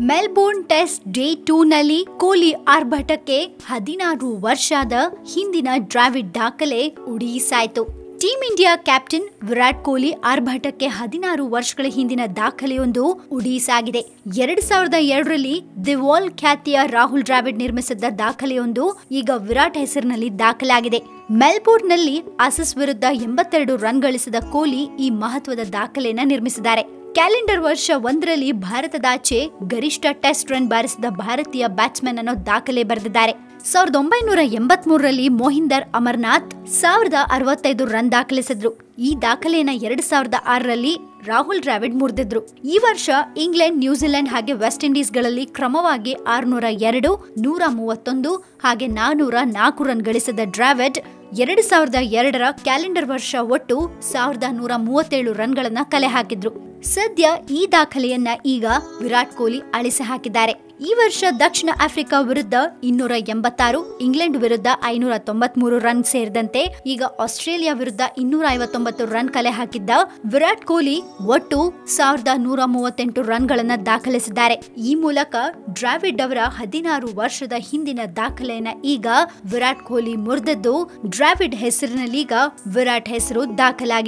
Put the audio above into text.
Melbourne test day ಟೂನಲ್ಲಿ ಕೊಹ್ಲಿ ಆರ್ಭಟಕ್ಕೆ ಹದಿನಾರು ವರ್ಷದ ಹಿಂದಿನ ಡ್ರಾವಿಡ್ ದಾಖಲೆ ಉಡಿಸಾಯಿತು. Team India captain Virat Kohli ಆರ್ಭಟಕ್ಕೆ ಹದಿನಾರು ವರ್ಷಗಳ ಹಿಂದಿನ ದಾಖಲೆಯೊಂದು ಉಡೀಸಾಗಿದೆ. ಎರಡ್ ಸಾವಿರದ ಎರಡರಲ್ಲಿ ದಿವಾಲ್ ಖ್ಯಾತಿಯ ರಾಹುಲ್ ಡ್ರಾವಿಡ್ ನಿರ್ಮಿಸಿದ್ದ ದಾಖಲೆಯೊಂದು ಈಗ ವಿರಾಟ್ ಹೆಸರಿನಲ್ಲಿ ದಾಖಲಾಗಿದೆ. ಮೆಲ್ಬೋರ್ನ್ನಲ್ಲಿ ಆಸಸ್ ವಿರುದ್ಧ ಎಂಬತ್ತೆರಡು ರನ್ ಗಳಿಸಿದ ಕೊಹ್ಲಿ ಈ ಮಹತ್ವದ ದಾಖಲೆಯನ್ನ ನಿರ್ಮಿಸಿದ್ದಾರೆ. ಕ್ಯಾಲೆಂಡರ್ ವರ್ಷ ಒಂದರಲ್ಲಿ ಭಾರತದಾಚೆ ಗರಿಷ್ಠ ಟೆಸ್ಟ್ ರನ್ ಬಾರಿಸಿದ ಭಾರತೀಯ ಬ್ಯಾಟ್ಸ್ಮನ್ ಅನ್ನೋ ದಾಖಲೆ ಬರೆದಿದ್ದಾರೆ. ಸಾವಿರದ ಒಂಬೈನೂರ ಎಂಬತ್ ಮೂರರಲ್ಲಿ ಮೋಹಿಂದರ್ ಅಮರ್ನಾಥ್ ಸಾವಿರದ ಅರವತ್ತೈದು ರನ್ ದಾಖಲಿಸಿದ್ರು. ಈ ದಾಖಲೆಯನ್ನ ಎರಡ್ ಸಾವಿರದ ಆರರಲ್ಲಿ ರಾಹುಲ್ ದ್ರಾವಿಡ್ ಮುರಿದಿದ್ರು. ಈ ವರ್ಷ ಇಂಗ್ಲೆಂಡ್, ನ್ಯೂಜಿಲೆಂಡ್ ಹಾಗೆ ವೆಸ್ಟ್ ಇಂಡೀಸ್ಗಳಲ್ಲಿ ಕ್ರಮವಾಗಿ ಆರುನೂರ ಎರಡು, ನೂರ ಮೂವತ್ತೊಂದು ಹಾಗೆ ನಾನೂರ ನಾಲ್ಕು ರನ್ ಗಳಿಸಿದ ಡ್ರಾವಿಡ್ ಎರಡು ಸಾವಿರದ ಎರಡರ ಕ್ಯಾಲೆಂಡರ್ ವರ್ಷ ಒಟ್ಟು ಸಾವಿರದ ನೂರ ಮೂವತ್ತೇಳು ರನ್ಗಳನ್ನ ಕಲೆ ಹಾಕಿದ್ರು. ಸದ್ಯ ಈ ದಾಖಲೆಯನ್ನ ಈಗ ವಿರಾಟ್ ಕೊಹ್ಲಿ ಅಳಿಸಿ ಹಾಕಿದ್ದಾರೆ. ಈ ವರ್ಷ ದಕ್ಷಿಣ ಆಫ್ರಿಕಾ ವಿರುದ್ಧ ಇನ್ನೂರ ಎಂಬತ್ತಾರು, ಇಂಗ್ಲೆಂಡ್ ವಿರುದ್ಧ ಐನೂರ ತೊಂಬತ್ಮೂರು ರನ್ ಸೇರಿದಂತೆ ಈಗ ಆಸ್ಟ್ರೇಲಿಯಾ ವಿರುದ್ಧ ಇನ್ನೂರ ಐವತ್ತೊಂಬತ್ತು ರನ್ ಕಲೆ ಹಾಕಿದ್ದ ವಿರಾಟ್ ಕೊಹ್ಲಿ ಒಟ್ಟು ಸಾವಿರದ ನೂರ ಮೂವತ್ತೆಂಟು ರನ್ಗಳನ್ನ ದಾಖಲಿಸಿದ್ದಾರೆ. ಈ ಮೂಲಕ ಡ್ರಾವಿಡ್ ಅವರ ಹದಿನಾರು ವರ್ಷದ ಹಿಂದಿನ ದಾಖಲೆಯನ್ನ ಈಗ ವಿರಾಟ್ ಕೊಹ್ಲಿ ಮುರಿದದ್ದು ಡ್ರಾವಿಡ್ ಹೆಸರಿನಲ್ಲಿ ಈಗ ವಿರಾಟ್ ಹೆಸರು ದಾಖಲಾಗಿದೆ